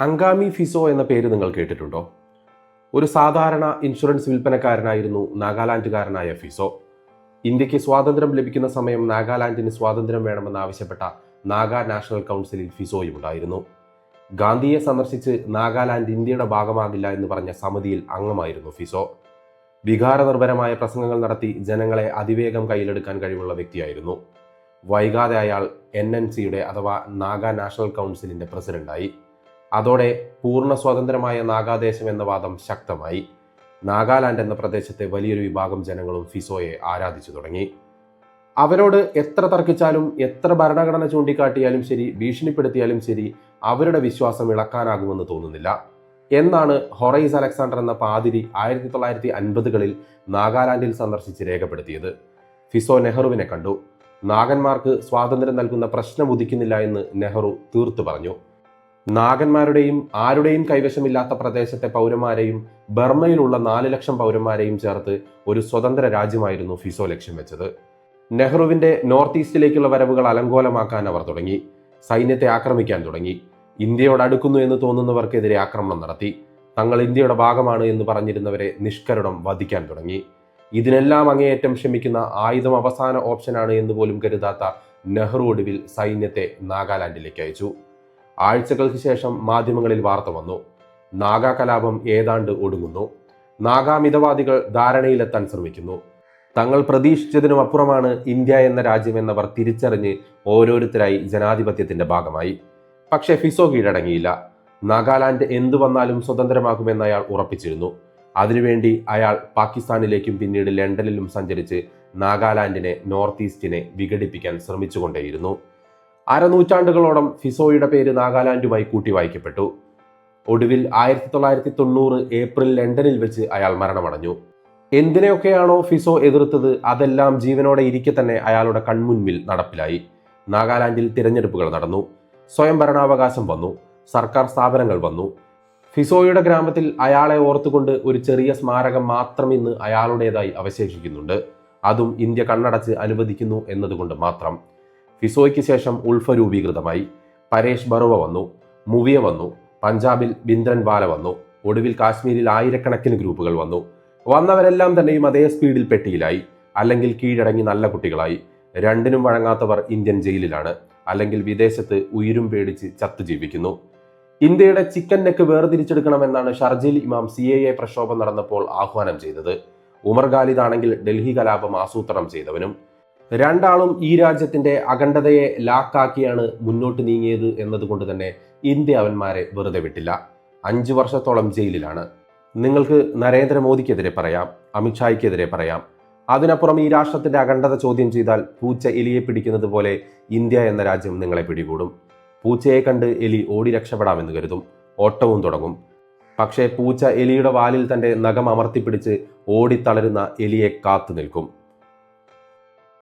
അങ്കാമി ഫിസോ എന്ന പേര് നിങ്ങൾ കേട്ടിട്ടുണ്ടോ? ഒരു സാധാരണ ഇൻഷുറൻസ് വിൽപ്പനക്കാരനായിരുന്നു നാഗാലാൻഡുകാരനായ ഫിസോ. ഇന്ത്യയ്ക്ക് സ്വാതന്ത്ര്യം ലഭിക്കുന്ന സമയം നാഗാലാൻഡിന് സ്വാതന്ത്ര്യം വേണമെന്നാവശ്യപ്പെട്ട നാഗാ നാഷണൽ കൗൺസിലിൽ ഫിസോയും ഉണ്ടായിരുന്നു. ഗാന്ധിയെ സന്ദർശിച്ച് നാഗാലാൻഡ് ഇന്ത്യയുടെ ഭാഗമാകില്ല എന്ന് പറഞ്ഞ സമിതിയിൽ അംഗമായിരുന്നു ഫിസോ. വികാരനിർഭരമായ പ്രസംഗങ്ങൾ നടത്തി ജനങ്ങളെ അതിവേഗം കയ്യിലെടുക്കാൻ കഴിവുള്ള വ്യക്തിയായിരുന്നു. വൈകാതെ അയാൾ എൻ എൻ സിയുടെ അഥവാ നാഗാ നാഷണൽ കൗൺസിലിന്റെ പ്രസിഡന്റായി. അതോടെ പൂർണ സ്വതന്ത്രമായ നാഗാദേശം എന്ന വാദം ശക്തമായി. നാഗാലാൻഡ് എന്ന പ്രദേശത്തെ വലിയൊരു വിഭാഗം ജനങ്ങളും ഫിസോയെ ആരാധിച്ചു തുടങ്ങി. അവരോട് എത്ര തർക്കിച്ചാലും എത്ര ഭരണഘടന ചൂണ്ടിക്കാട്ടിയാലും ശരി ഭീഷണിപ്പെടുത്തിയാലും ശരി അവരുടെ വിശ്വാസം ഇളക്കാനാകുമെന്ന് തോന്നുന്നില്ല. എന്നാണ് ഹൊറൈസ് അലക്സാണ്ടർ എന്ന പാതിരി ആയിരത്തി തൊള്ളായിരത്തി അൻപതുകളിൽ നാഗാലാൻഡിൽ സന്ദർശിച്ച് രേഖപ്പെടുത്തിയത്. ഫിസോ നെഹ്റുവിനെ കണ്ടു. നാഗന്മാർക്ക് സ്വാതന്ത്ര്യം നൽകുന്ന പ്രശ്നം ഉദിക്കുന്നില്ല എന്ന് നെഹ്റു തീർത്തു പറഞ്ഞു. നാഗന്മാരുടെയും ആരുടെയും കൈവശമില്ലാത്ത പ്രദേശത്തെ പൗരന്മാരെയും ബർമയിലുള്ള നാല് ലക്ഷം പൗരന്മാരെയും ചേർത്ത് ഒരു സ്വതന്ത്ര രാജ്യമായിരുന്നു ഫിസോ ലക്ഷ്യം വെച്ചത്. നെഹ്റുവിന്റെ നോർത്ത് ഈസ്റ്റിലേക്കുള്ള വരവുകൾ അലങ്കോലമാക്കാൻ അവർ തുടങ്ങി. സൈന്യത്തെ ആക്രമിക്കാൻ തുടങ്ങി. ഇന്ത്യയോട് അടുക്കുന്നു എന്ന് തോന്നുന്നവർക്കെതിരെ ആക്രമണം നടത്തി. തങ്ങൾ ഇന്ത്യയുടെ ഭാഗമാണ് എന്ന് പറഞ്ഞിരുന്നവരെ നിഷ്കരുണം വധിക്കാൻ തുടങ്ങി. ഇതിനെല്ലാം അങ്ങേയറ്റം ക്ഷമിക്കുന്ന ആയുധം അവസാന ഓപ്ഷനാണ് എന്ന് പോലും കരുതാത്ത നെഹ്റു ഒടുവിൽ സൈന്യത്തെ നാഗാലാൻഡിലേക്ക് അയച്ചു. ആഴ്ചകൾക്ക് ശേഷം മാധ്യമങ്ങളിൽ വാർത്ത വന്നു. നാഗാ കലാപം ഏതാണ്ട് ഒടുങ്ങുന്നു. നാഗാമിതവാദികൾ ധാരണയിലെത്താൻ ശ്രമിക്കുന്നു. തങ്ങൾ പ്രതീക്ഷിച്ചതിനും അപ്പുറമാണ് ഇന്ത്യ എന്ന രാജ്യമെന്നവർ തിരിച്ചറിഞ്ഞ് ഓരോരുത്തരായി ജനാധിപത്യത്തിന്റെ ഭാഗമായി. പക്ഷേ ഫിസോ കീഴടങ്ങിയില്ല. നാഗാലാൻഡ് എന്തു വന്നാലും സ്വതന്ത്രമാകുമെന്ന് അയാൾ ഉറപ്പിച്ചിരുന്നു. അതിനുവേണ്ടി അയാൾ പാകിസ്ഥാനിലേക്കും പിന്നീട് ലണ്ടനിലും സഞ്ചരിച്ച് നാഗാലാൻഡിനെ നോർത്ത് ഈസ്റ്റിനെ വിഘടിപ്പിക്കാൻ ശ്രമിച്ചുകൊണ്ടേയിരുന്നു. അരനൂറ്റാണ്ടുകളോളം ഫിസോയുടെ പേര് നാഗാലാൻഡുമായി കൂട്ടി വായിക്കപ്പെട്ടു. ഒടുവിൽ ആയിരത്തി തൊള്ളായിരത്തി തൊണ്ണൂറ് ഏപ്രിൽ ലണ്ടനിൽ വെച്ച് അയാൾ മരണമടഞ്ഞു. എന്തിനെയൊക്കെയാണോ ഫിസോ എതിർത്തത് അതെല്ലാം ജീവനോടെ ഇരിക്കെ തന്നെ അയാളുടെ കൺമുൻപിൽ നടപ്പിലായി. നാഗാലാൻഡിൽ തിരഞ്ഞെടുപ്പുകൾ നടന്നു. സ്വയംഭരണാവകാശം വന്നു. സർക്കാർ സ്ഥാപനങ്ങൾ വന്നു. ഫിസോയുടെ ഗ്രാമത്തിൽ അയാളെ ഓർത്തുകൊണ്ട് ഒരു ചെറിയ സ്മാരകം മാത്രം ഇന്ന് അയാളുടേതായി അവശേഷിക്കുന്നുണ്ട്. അതും ഇന്ത്യ കണ്ണടച്ച് അനുവദിക്കുന്നു എന്നതുകൊണ്ട് മാത്രം. ഫിസോയ്ക്ക് ശേഷം ഉൾഫ രൂപീകൃതമായി. പരേഷ് ബറുവ വന്നു. മുവിയ വന്നു. പഞ്ചാബിൽ ബിന്ദ്രൻ ബാല വന്നു. ഒടുവിൽ കാശ്മീരിൽ ആയിരക്കണക്കിന് ഗ്രൂപ്പുകൾ വന്നു. വന്നവരെല്ലാം തന്നെയും അതേ സ്പീഡിൽ പെട്ടിയിലായി. അല്ലെങ്കിൽ കീഴടങ്ങി നല്ല കുട്ടികളായി. രണ്ടിനും വഴങ്ങാത്തവർ ഇന്ത്യൻ ജയിലിലാണ്. അല്ലെങ്കിൽ വിദേശത്ത് ഉയരും പേടിച്ച് ചത്തു ജീവിക്കുന്നു. ഇന്ത്യയുടെ ചിക്കൻ നെക്ക് വേർതിരിച്ചെടുക്കണമെന്നാണ് ഷർജിൽ ഇമാം സി എ എ പ്രക്ഷോഭം നടന്നപ്പോൾ ആഹ്വാനം ചെയ്തത്. ഉമർ ഖാലിദാണെങ്കിൽ ഡൽഹി കലാപം ആസൂത്രണം ചെയ്തവനും രണ്ടാളും ഈ രാജ്യത്തിന്റെ അഖണ്ഡതയെ ലാക്കാക്കിയാണ് മുന്നോട്ട് നീങ്ങിയത് എന്നതുകൊണ്ട് തന്നെ ഇന്ത്യ അവന്മാരെ വെറുതെ വിട്ടില്ല. അഞ്ചു വർഷത്തോളം ജയിലിലാണ്. നിങ്ങൾക്ക് നരേന്ദ്രമോദിക്കെതിരെ പറയാം അമിത്ഷായ്ക്കെതിരെ പറയാം. അതിനപ്പുറം ഈ രാഷ്ട്രത്തിന്റെ അഖണ്ഡത ചോദ്യം ചെയ്താൽ പൂച്ച എലിയെ പിടിക്കുന്നത് പോലെ ഇന്ത്യ എന്ന രാജ്യം നിങ്ങളെ പിടികൂടും. പൂച്ചയെ കണ്ട് എലി ഓടി രക്ഷപ്പെടാമെന്ന് കരുതും. ഓട്ടവും തുടങ്ങും. പക്ഷേ പൂച്ച എലിയുടെ വാലിൽ തന്റെ നഖം അമർത്തിപ്പിടിച്ച് ഓടിത്തളരുന്ന എലിയെ കാത്തു നിൽക്കും.